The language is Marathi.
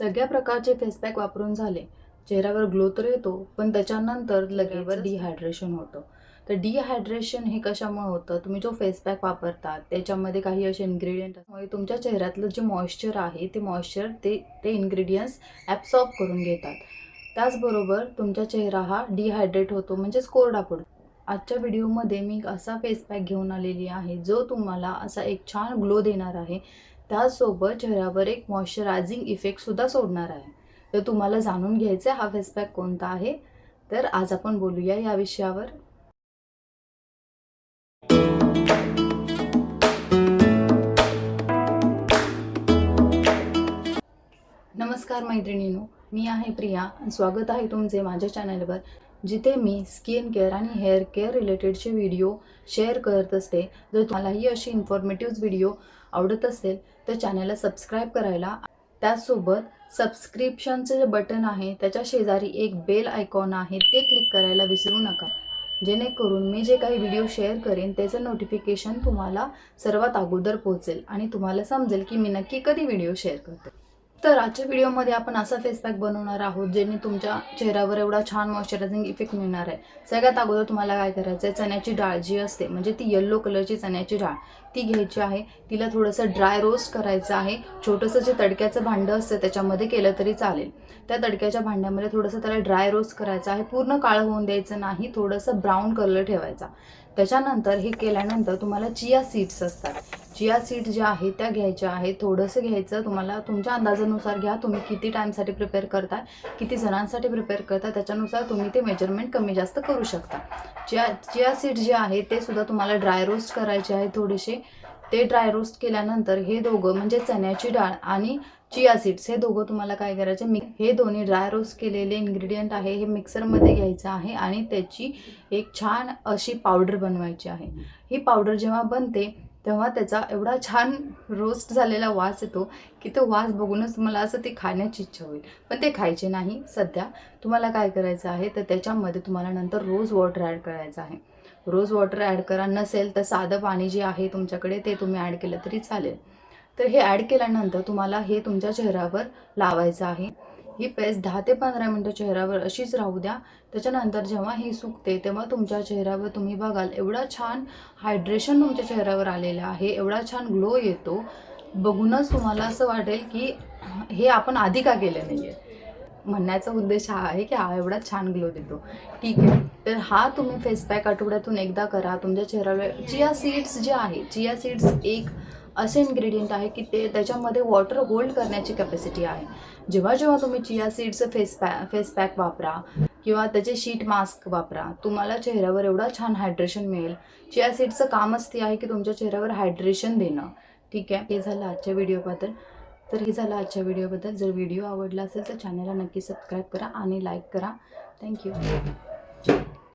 सगळ्या प्रकारचे फेस पॅक वापरून झाले. चेहऱ्यावर ग्लो तर येतो पण त्याच्यानंतर लगेच डिहायड्रेशन होतं. तर डिहायड्रेशन हे कशामुळे होतं? तुम्ही जो फेस पॅक वापरतात त्याच्यामध्ये काही असे इन्ग्रेडियंट असल्यामुळे तुमच्या चेहऱ्यातलं जे मॉइश्चर आहे ते मॉइश्चर ते ते इन्ग्रेडियंट्स ॲब्सॉर्ब करून घेतात. त्याचबरोबर तुमचा चेहरा हा डिहायड्रेट होतो म्हणजेच कोरडा पडतो. आजच्या व्हिडिओमध्ये मी असा फेस पॅक घेऊन आलेली आहे जो तुम्हाला असा एक छान ग्लो देणार आहे. त्याचसोबत चेहऱ्यावर एक मॉइश्चरायझिंग इफेक्टसुद्धा सोडणार आहे. तर तुम्हाला जाणून घ्यायचं आहे हा फेस पॅक कोणता आहे? तर आज आपण बोलूया या विषयावर. नमस्कार मैत्रिणीनो मी आहे प्रिया स्वागत आहे तुमचे माझ्या चॅनलवर जिथे मी स्किन केअर आणि हेअर केअर रिलेटेडचे व्हिडिओ शेअर करत असते जर तुम्हालाही अशी इन्फॉर्मेटिव्ह व्हिडिओ आवडत असेल तर चॅनलला सबस्क्राईब करायला. त्याचसोबत सबस्क्रिप्शनचं जे बटन आहे त्याच्या शेजारी एक बेल आयकॉन आहे ते क्लिक करायला विसरू नका. जेणेकरून मी जे काही व्हिडिओ शेअर करेन त्याचं नोटिफिकेशन तुम्हाला सर्वात अगोदर पोहोचेल आणि तुम्हाला समजेल की मी नक्की कधी व्हिडिओ शेअर करते. तर आजच्या व्हिडिओमध्ये आपण असा फेस पॅक बनवणार आहोत ज्याने तुमच्या चेहऱ्यावर एवढा छान मॉइश्चरायझिंग इफेक्ट मिळणार आहे. सगळ्यात अगोदर तुम्हाला काय करायचं आहे चण्याची डाळ जी असते म्हणजे ती येल्लो कलरची चण्याची डाळ ती घ्यायची आहे. तिला थोडंसं ड्राय रोस्ट करायचं आहे. छोटंसं जे तडक्याचं भांडं असतं त्याच्यामध्ये केलं तरी चालेल. त्या तडक्याच्या भांड्यामध्ये थोडंसं त्याला ड्राय रोस्ट करायचं आहे. पूर्ण काळं होऊन द्यायचं नाही थोडंसं ब्राऊन कलर ठेवायचा. त्याच्यानंतर हे केल्यानंतर तुम्हाला चिया सीड्स असतात. चिया सीड ज्या आहेत त्या घ्यायच्या आहेत. थोडंसं घ्यायचं तुम्हाला तुमच्या अंदाजानुसार घ्या. तुम्ही किती टाईमसाठी प्रिपेअर करताय किती जणांसाठी प्रिपेअर करताय त्याच्यानुसार तुम्ही ते मेजरमेंट कमी जास्त करू शकता. चिया चिया सीड जे आहे ते सुद्धा तुम्हाला ड्राय रोस्ट करायचे आहे थोडेसे. ते ड्राय रोस्ट केल्यानंतर हे दोघं म्हणजे चण्याची डाळ आणि चिया सीड्स हे दोघं तुम्हाला काय करायचे? मिक हे दोन्ही ड्राय रोस्ट केलेले इन्ग्रेडियंट आहे हे मिक्सरमध्ये घ्यायचं आहे आणि त्याची एक छान अशी पावडर बनवायची आहे. ही पावडर जेव्हा बनते तेव्हा त्याचा एवढा छान रोस्ट झालेला वास येतो की तो वास बघूनच तुम्हाला असं ते खाण्याची इच्छा होईल. पण ते खायचे नाही सध्या. तुम्हाला काय करायचं आहे? तर त्याच्यामध्ये तुम्हाला नंतर रोज वॉटर ॲड करायचं आहे. रोज वॉटर ॲड करा नसेल तर साधं पाणी जे आहे तुमच्याकडे ते तुम्ही ॲड केलं तरी चालेल. तर हे ॲड केल्यानंतर तुम्हाला हे तुमच्या चेहऱ्यावर लावायचं आहे. ही पेस्ट दहा ते पंधरा मिनटं चेहऱ्यावर अशीच राहू द्या. त्याच्यानंतर जेव्हा ही सुकते तेव्हा तुमच्या चेहऱ्यावर तुम्ही बघाल एवढा छान हायड्रेशन तुमच्या चेहऱ्यावर आलेलं आहे एवढा छान ग्लो येतो. बघूनच तुम्हाला असं वाटेल की हे आपण आधी का केलं नाही आहे म्हणण्याचा उद्देश हा आहे की हा एवढा छान ग्लो देतो. ठीक आहे. तर हा तुम्ही फेस पॅक आठवड्यातून एकदा करा. तुमच्या चेहऱ्यावर चिया सीड्स जे आहे चिया सीड्स एक असे इन्ग्रेडियंट आहे की ते त्याच्यामध्ये वॉटर होल्ड करण्याची कॅपॅसिटी आहे. जेव्हा जेव्हा तुम्ही चिया सीड्सचं फेस पॅ फेस पॅक वापरा किंवा त्याचे शीट मास्क वापरा तुम्हाला चेहऱ्यावर एवढा छान हायड्रेशन मिळेल. चिया सीड्सचं कामच ते आहे की तुमच्या चेहऱ्यावर हायड्रेशन देणं. ठीक आहे? हे झालं आजच्या व्हिडिओबद्दल तर हे झालं आजच्या व्हिडिओबद्दल जर व्हिडिओ आवडला असेल तर चॅनलला नक्की सबस्क्राईब करा आणि लाईक करा. थँक्यू